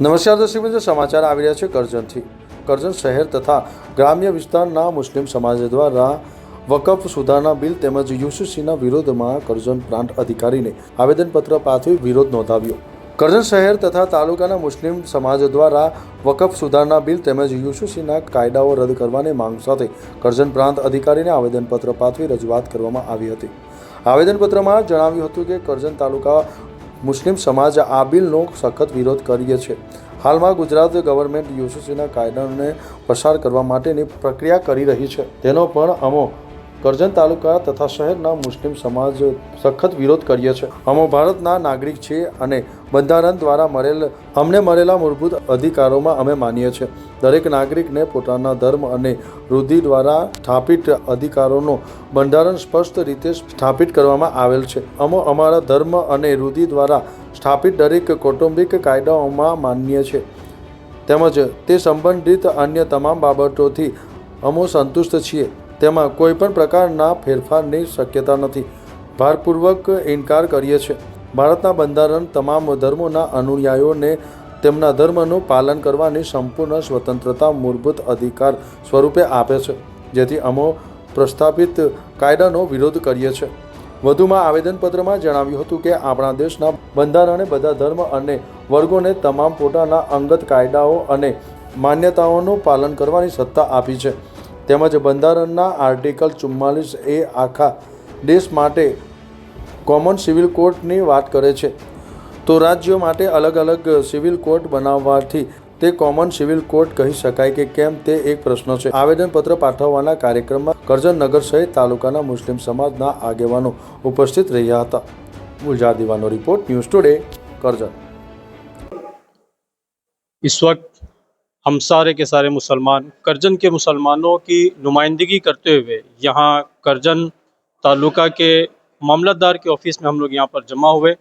નમસ્કાર દર્શક મિત્રો, સમાચાર આવી રહ્યા છે કરજણથી. કરજણ શહેર તથા ગ્રામ્ય વિસ્તારના મુસ્લિમ સમાજ દ્વારા વકફ સુધારણા બિલ તેમજ યુસીસીના વિરોધમાં કરજણ પ્રાંત અધિકારીને આવેદનપત્ર પાઠવી વિરોધ નોંધાવ્યો. કરજણ શહેર તથા તાલુકાના મુસ્લિમ સમાજ દ્વારા વકફ સુધારણા બિલ તેમજ યુસીસીના કાયદાઓ રદ કરવાની માંગ સાથે કરજણ પ્રાંત અધિકારીને આવેદનપત્ર પાઠવી રજૂઆત કરવામાં આવી હતી. આવેદનપત્રમાં જણાવ્યું હતું કે કરજણ તાલુકા મુસ્લિમ સમાજ આ બિલનો સખત વિરોધ કરીએ છે હાલમાં ગુજરાત ગવર્મેન્ટ યુસીસીના કાયદાને પસાર કરવા માટેની પ્રક્રિયા કરી રહી છે. તેનો પણ અમો કરજણ તાલુકા તથા શહેરના મુસ્લિમ સમાજ સખત વિરોધ કરીએ છે. અમો ભારતના નાગરિક છીએ અને બંધારણ દ્વારા મળેલ, અમને મળેલા મૂળભૂત અધિકારોમાં અમે માનીએ છીએ. દરેક નાગરિકને પોતાના ધર્મ અને રૂઢિ દ્વારા સ્થાપિત અધિકારોનો બંધારણ સ્પષ્ટ રીતે સ્થાપિત કરવામાં આવેલ છે. અમો અમારા ધર્મ અને રૂઢિ દ્વારા સ્થાપિત દરેક કૌટુંબિક કાયદાઓમાં માન્ય છે તેમજ તે સંબંધિત અન્ય તમામ બાબતોથી અમો સંતુષ્ટ છીએ. તેમાં કોઈપણ પ્રકારના ફેરફારની શક્યતા નથી. ભારપૂર્વક ઇનકાર કરીએ છીએ. ભારતના બંધારણ તમામ ધર્મોના અનુયાયીઓને તેમના ધર્મનું પાલન કરવાની સંપૂર્ણ સ્વતંત્રતા મૂળભૂત અધિકાર સ્વરૂપે આપે છે, જેથી અમો પ્રસ્થાપિત કાયદાનો વિરોધ કરીએ છીએ. વધુમાં આવેદનપત્રમાં જણાવ્યું હતું કે આપણા દેશના બંધારણે બધા ધર્મ અને વર્ગોને તમામ પોતાના અંગત કાયદાઓ અને માન્યતાઓનું પાલન કરવાની સત્તા આપી છે. તેમજ બંધારણના આર્ટિકલ ચુમ્માલીસ એ આખા દેશ માટે કોમન સિવિલ કોર્ટની વાત કરે છે. તો રાજ્યો માટે અલગ અલગ સિવિલ કોર્ટ બનાવવાથી તે કોમન સિવિલ કોર્ટ કહી શકાય કે કેમ તે એક પ્રશ્ન છે. આવેદનપત્ર પાઠવવાના કાર્યક્રમમાં કરજણનગર સહિત તાલુકાના મુસ્લિમ સમાજના આગેવાનો ઉપસ્થિત રહ્યા હતા. ગુલજાર દીવાનો રિપોર્ટ ન્યૂઝ ટુડે કરજણ. ہم سارے کے سارے مسلمان، کرجن کے مسلمانوں کی نمائندگی کرتے ہوئے یہاں کرجن تعلقہ کے معاملہ دار کے آفس میں ہم لوگ یہاں پر جمع ہوئے۔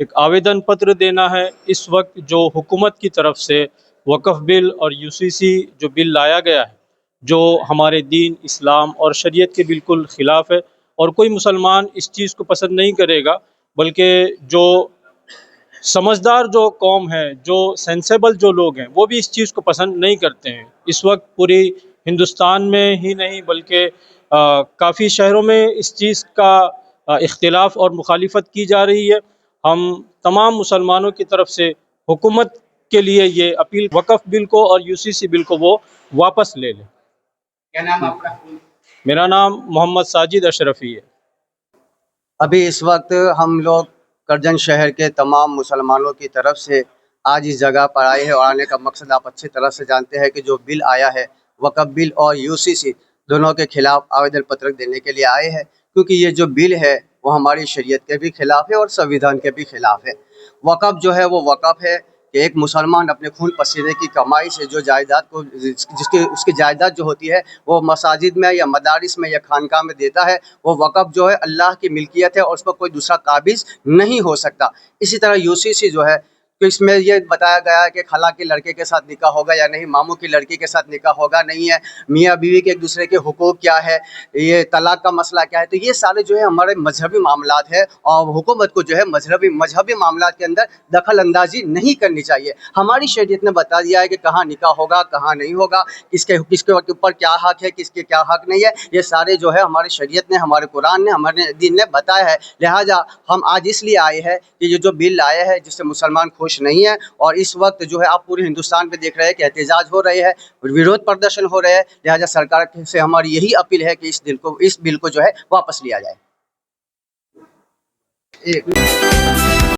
ایک آویدن پتر دینا ہے۔ اس وقت جو حکومت کی طرف سے وقف بل اور یو سی سی جو بل لایا گیا ہے، جو ہمارے دین، اسلام اور شریعت کے بالکل خلاف ہے اور کوئی مسلمان اس چیز کو پسند نہیں کرے گا، بلکہ جو سمجھدار جو قوم ہے جو سینسیبل جو لوگ ہیں وہ بھی اس چیز کو پسند نہیں کرتے ہیں۔ اس وقت پوری ہندوستان میں ہی نہیں بلکہ آ, کافی شہروں میں اس چیز کا آ, اختلاف اور مخالفت کی جا رہی ہے۔ ہم تمام مسلمانوں کی طرف سے حکومت کے لیے یہ اپیل وقف بل کو اور یو سی سی بل کو وہ واپس لے لیں۔ کیا نام آپ کا؟ میرا نام محمد ساجد اشرفی ہے۔ ابھی اس وقت ہم لوگ کرجن شہر کے تمام مسلمانوں کی طرف سے آج اس جگہ پر آئے ہیں اور آنے کا مقصد آپ اچھی طرح سے جانتے ہیں کہ جو بل آیا ہے وقف بل اور یو سی سی دونوں کے خلاف آویدن پترک دینے کے لیے آئے ہیں۔ کیونکہ یہ جو بل ہے، وہ ہماری شریعت کے بھی خلاف ہے اور سویدھان کے بھی خلاف ہے۔ وقف جو ہے، وہ وقف ہے۔ کہ ایک مسلمان اپنے خون پسینے کی کمائی سے جو جائیداد کو جس کی اس کی جائیداد جو ہوتی ہے، وہ مساجد میں یا مدارس میں یا خانقاہ میں دیتا ہے، وہ وقف جو ہے اللہ کی ملکیت ہے اور اس پر کوئی دوسرا قابض نہیں ہو سکتا۔ اسی طرح یو سی سی جو ہے تو اس میں یہ بتایا گیا ہے کہ خلا کے لڑکے کے ساتھ نکاح ہوگا یا نہیں، ماموں کی لڑکی کے ساتھ نکاح ہوگا نہیں ہے، میاں بیوی کے ایک دوسرے کے حقوق کیا ہے، یہ طلاق کا مسئلہ کیا ہے؟ تو یہ سارے جو ہے ہمارے مذہبی معاملات ہیں اور حکومت کو جو ہے مذہبی مذہبی معاملات کے اندر دخل اندازی نہیں کرنی چاہیے۔ ہماری شریعت نے بتا دیا ہے کہ کہاں نکاح ہوگا، کہاں نہیں ہوگا، کس کے کس کے اوپر کیا حق ہے، کس کے کیا حق نہیں ہے۔ یہ سارے جو ہے ہماری شریعت نے، ہمارے قرآن نے، ہمارے دین نے بتایا ہے۔ لہٰذا ہم آج اس لیے آئے ہیں کہ یہ جو بل آیا ہے، جس سے مسلمان خوش خوش نہیں ہے اور اس وقت جو ہے آپ پورے ہندوستان پہ دیکھ رہے ہیں کہ احتجاج ہو رہے ہیں، ویروت پردرشن ہو رہے ہیں، لہٰذا سرکار سے ہماری یہی اپیل ہے کہ اس دل کو، اس بل کو جو ہے واپس لیا جائے۔